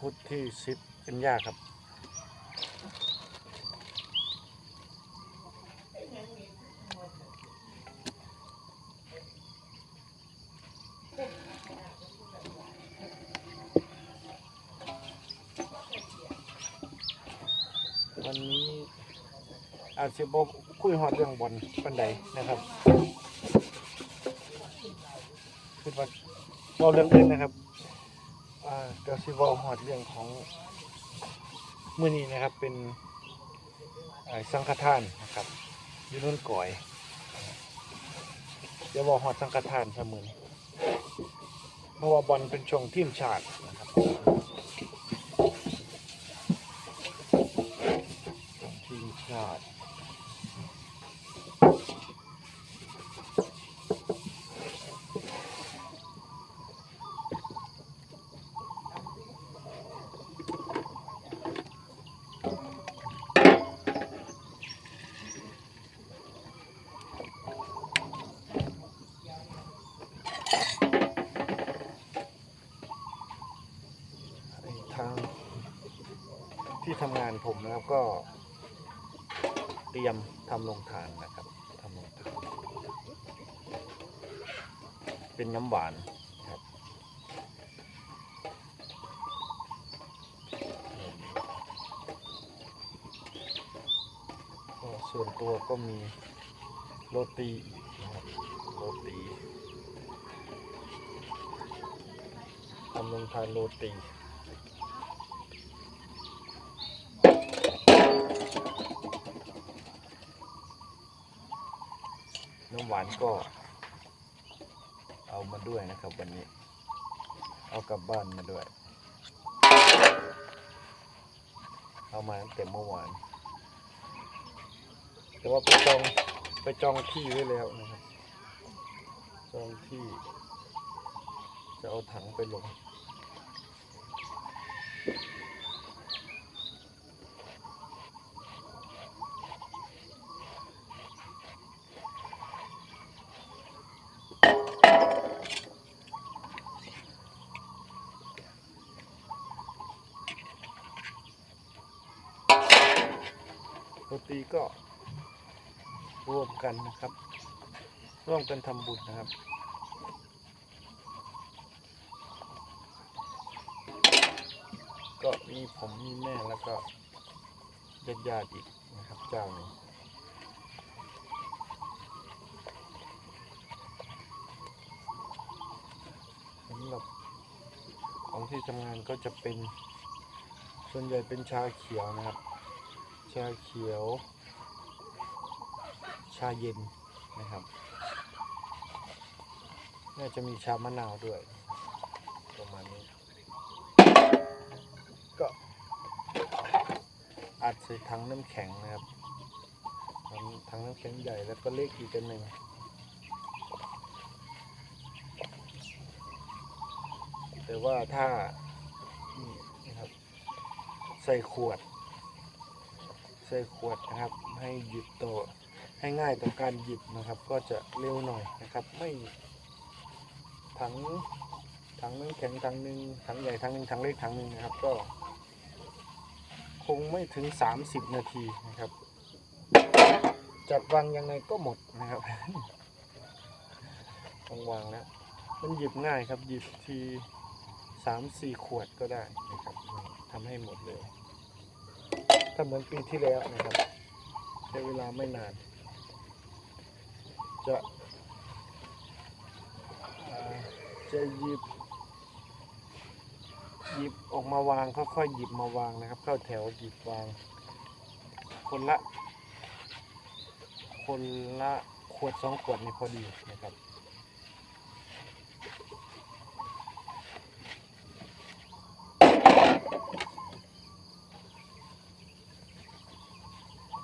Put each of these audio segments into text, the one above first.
พุธที่สิบกันยาครับ วันนี้อาจจะบอกคุยฮอดเรื่องบอลปันใดนะครับคือว่าเราเรื่องอื่นนะครับ อ่าเดี๋ยวสิเวอลฮอดเรื่องของมื้อนี้นะครับเป็นอ่าสังฆทานนะครับอยู่นุ่นก่อยเดี๋ยวบอกฮอดสังฆทานเสมอเพราะว่าบอลเป็นช่วงทีมชาตินะครับ ทีมชาติไอ้ทางที่ทำงาน ผมนะครับก็ เตรียมทำลงทานนะครับทำลงทาน เป็นน้ำหวานครับก็ส่วนตัวก็มีโรตีนะครับโรตีทำลงทานโรตี หวานก็ เอามาด้วยนะครับ วันนี้ เอากลับบ้านมาด้วย เอามาตั้งแต่เมื่อวาน แต่ว่าไปจองไปจองที่ไว้แล้วนะครับ จองที่ จะเอาถังไปลง โรตีก็ร่วมกันนะครับ ร่วมกันทำบุญนะครับก็มีผมมีแม่แล้วก็ญาติญาติๆอีกนะครับเจ้าหนึ่งสำหรับของที่ทำงานก็จะเป็นส่วนใหญ่เป็นชาเขียวนะครับ ชาเขียว ชาเย็นนะครับน่าจะมีชามะนาวด้วย ประมาณนี้ ก็อัดใส่ถังน้ำแข็งนะครับถังถังน้ำแข็งใหญ่แล้วก็เล็กอีกอันหนึ่งแต่ว่าถ้านี่นะครับ ใส่ขวด ส่ขวดนะครับ ให้หยิบตัวให้ง่ายต่อการหยิบนะครับ ก็จะเร็วหน่อยนะครับ ไม่ถังถังน้ำแข็งถังหนึ่งถังใหญ่ถังหนึ่งถังเล็กถังหนึ่งนะครับ ก็ คงไม่ถึง 30 นาทีนะครับ จัดวางยังไงก็หมดนะครับต้องวางแล้วมันหยิบง่ายครับหยิบทีสามสี่ขวดก็ได้นะครับทำให้หมดเลย เหมือนปีที่แล้วนะครับใช้เวลาไม่นาน จะจะหยิบหยิบออกมาวางค่อยๆหยิบมาวางนะครับ เข้าแถวหยิบวาง คนละ คนละขวดสองขวดนี่พอดีนะครับ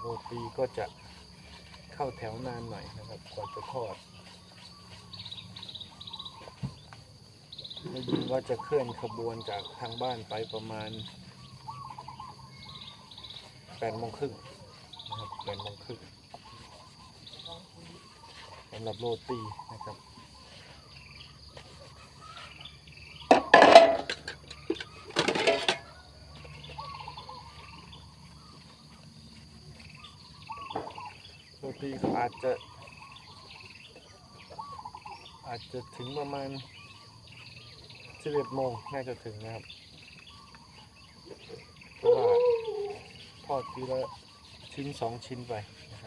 โรตี ก็จะเข้าแถวนานหน่อยนะครับกว่าจะทอดได้ยินว่าจะเคลื่อนขบวนจากทางบ้านไปประมาณแปดโมงครึ่งนะครับแปดโมงครึ่งสำหรับโรตีนะครับ ทีก็อาจจะ อาจจะถึงประมาณสิบเอ็ดโมงน่าจะถึงนะครับเพราะว่าทอดทีละชิ้นสองชิ้นไปนะ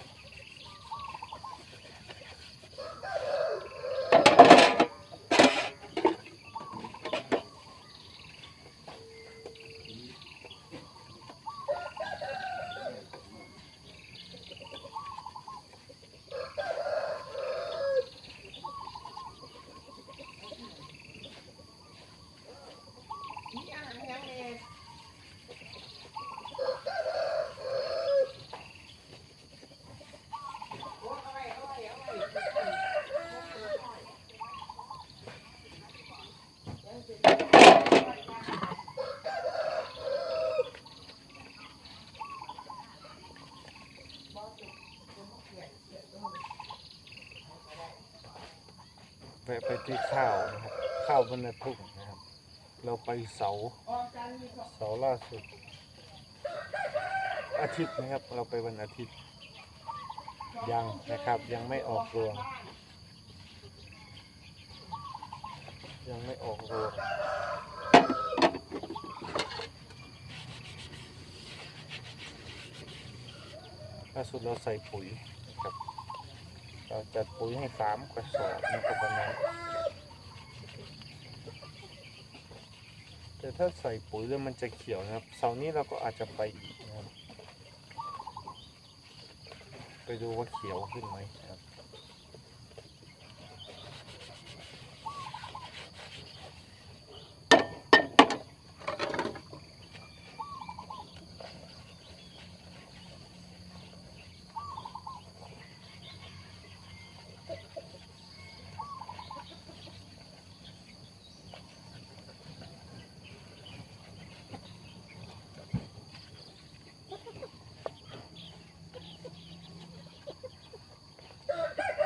ไปที่ข้าวนะครับ ข้าวบรรทุ่งนะครับ เราไปเสาเสาล่าสุด อาทิตย์นะครับ เราไปวันอาทิตย์ ยังนะครับยังไม่ออกรวง ยังไม่ออกรวงล่าสุดเราใส่ปุ๋ย เราจัดปุ๋ยให้สามกระสอบนะครับวันนั้นแต่ถ้าใส่ปุ๋ยแล้วมันจะเขียวนะครับเสาร์นี้เราก็อาจจะไปอีกนะครับ ไปดูว่าเขียวขึ้นไหมครับ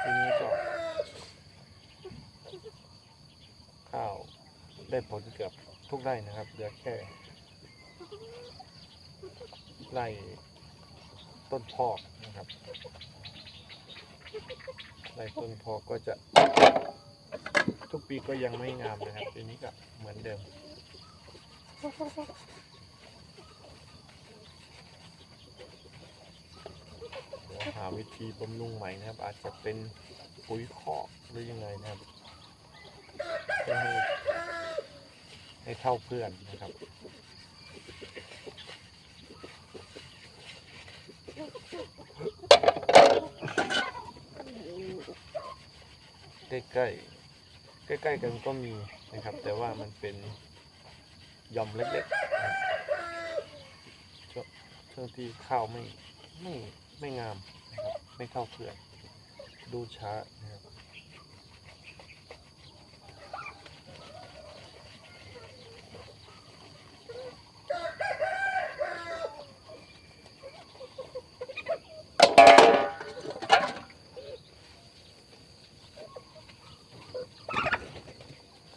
ทีนี้ก็ข้าว ได้ผลเกือบทุกไร่นะครับเหลือแค่ไร่ต้นพอกนะครับไร่ต้นพอกก็จะ ทุกปีก็ยังไม่งามนะครับปีนี้ก็เหมือนเดิมเดี๋ยวหาวิธีบำรุงใหม่นะครับ อาจจะเป็นปุ๋ยคอกหรือยังไงนะครับ ให้ให้เท่าเพื่อนนะครับ ใกล้ๆใกล้ๆกันก็มีนะครับ แต่ว่ามันเป็นย่อมเล็กๆนะครับช่วงช่วงที่ข้าวไม่ไม่ไม่งามนะครับไม่เท่าเพื่อน ดูช้านะครับ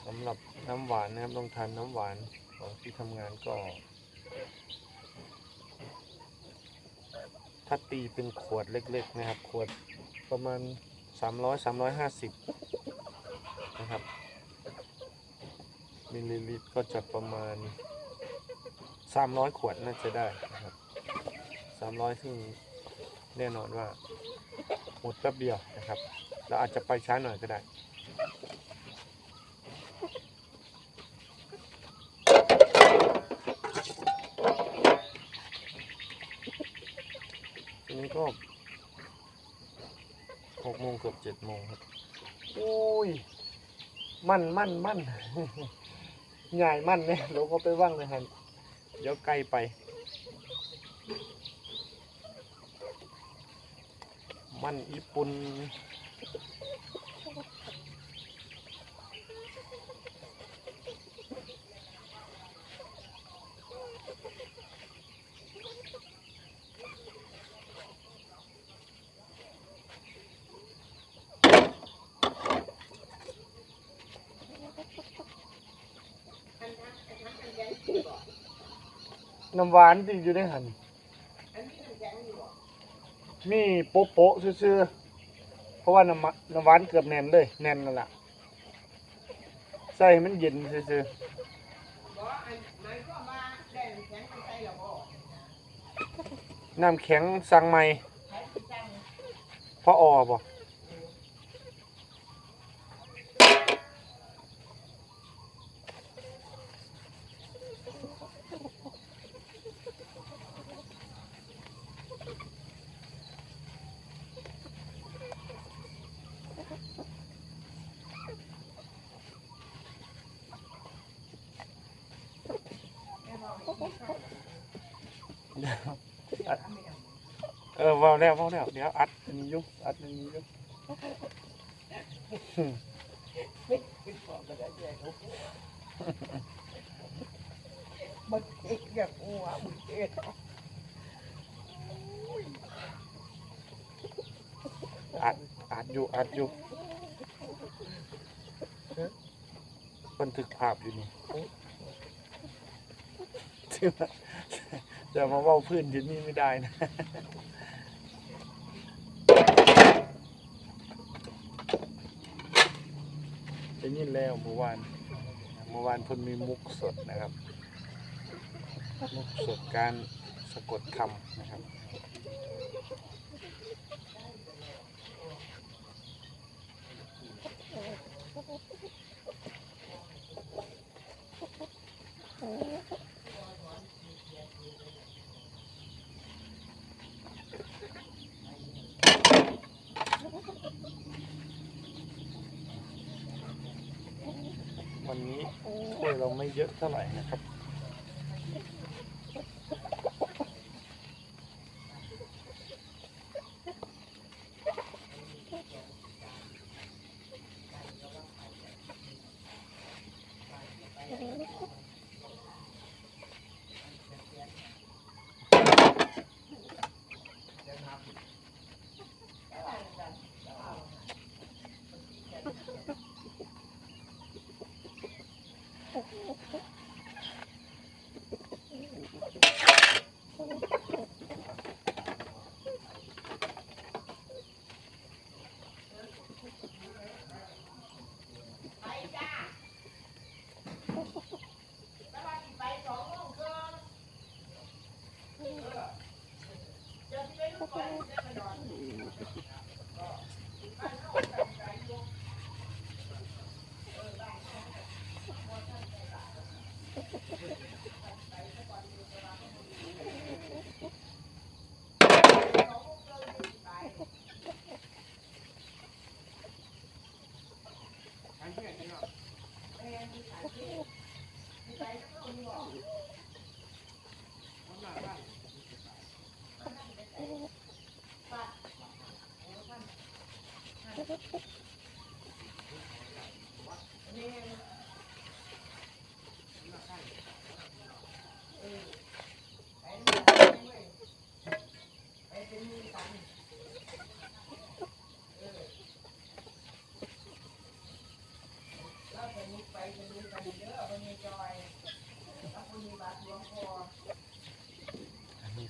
สำหรับน้ำหวานนะครับต้องทานน้ำหวานของที่ทำงานก็ ถ้าตีเป็นขวดเล็กๆนะครับ ขวดประมาณ 300 350 นะครับ มิลลิลิตรก็จะประมาณ 300 ขวดน่าจะได้นะครับ 300 ซึ่งแน่นอนว่าหมดแป๊บเดียวนะครับ เราอาจจะไปช้าหน่อยก็ได้ ก็หกโมงเกือบเจ็ดโมงครับโอ้ย มั่นมั่นมั่นใหญ่มั่นเนี่ยเราก็ไปว่างเลยฮะเดี๋ยวใกล้ไป มั่นญี่ปุ่น น้ำหวานที่อยู่ในหันมีโป๊ะโป๊ะๆซื่อๆเพราะว่าน้ำน้ำหวานเกือบแน่นเลย แน่นแล้วล่ะใส่มันเย็นซื่อๆน้ำแข็งสั่งใหม่เพราะออบ่ แล้วเว้าแล้วเดี๋ยวอัดอันนี้อยุ่อัดอันนี้อยุ่มันเอกอย่างหัวมึงเอกอัดอัดอยู่อัดอยู่บันทึกภาพอยู่นี่จะมาเว่าพื้นที่นี่ไม่ได้นะ ได้ยิน แล้วเมื่อวาน เมื่อวานเพิ่นมีมุกสดนะครับ มุกสดการสะกดคำนะครับ วันนี้ถ้วยเรา ไม่เยอะเท่าไหร่นะครับ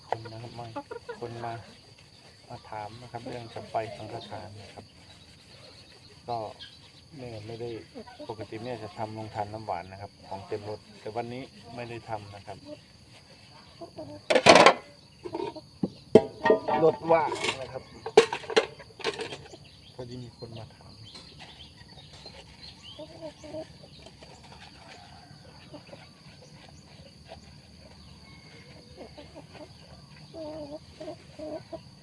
คนนะครับมาคนมามาถามนะครับ เรื่องจะไปสังฆทานนะครับ ก็แม่ไม่ได้ปกติแม่จะทำลงทานน้ำหวานนะครับ ของเต็มรถแต่วันนี้ไม่ได้ทำนะครับรถว่างนะครับพอดีมีคนมาถาม よっしゃ。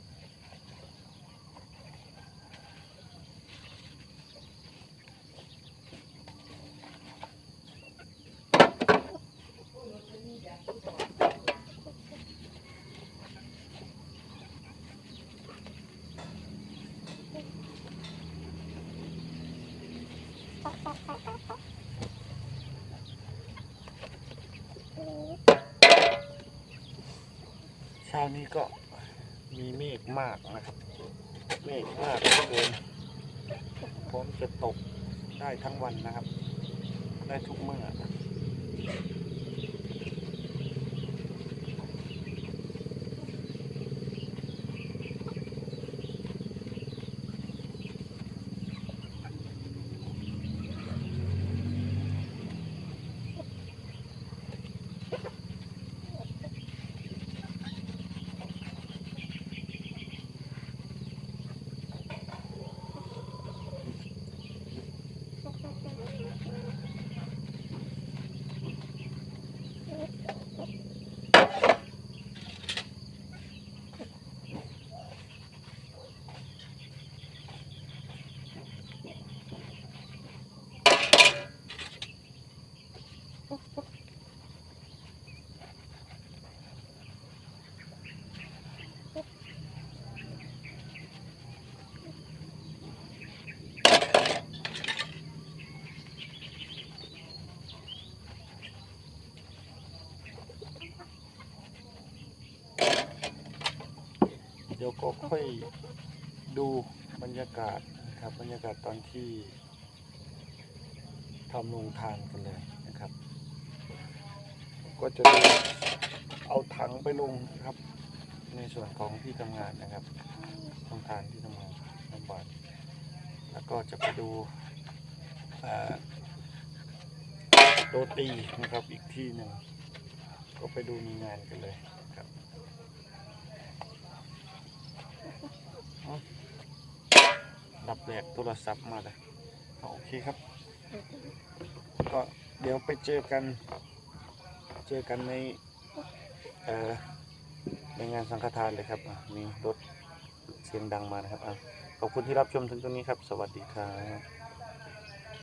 ช้านี้ก็มีเมฆมากนะครับ เมฆมากเกินพร้อมจะตกได้ทั้งวันนะครับ ได้ทุกเมื่อ ค่อยดูบรรยากาศนะครับบรรยากาศตอนที่ทำลงทานกันเลยนะครับ ก็จะเอาถังไปลงนะครับ ในส่วนของที่ทำงานนะครับลงทานที่ทำงานลำบากแล้วก็จะไปดูโรตีนะครับอีกที่หนึ่งก็ไปดูมีงานกันเลยครับ ดับแหลกโทรศัพท์มาเลยโอเคครับ ก็เดี๋ยวไปเจอกัน เจอกันในเอ่อในงานสังฆทานเลยครับ มีรถเสียงดังมานะครับขอบคุณที่รับชมถึงตรงนี้ครับ สวัสดีครับ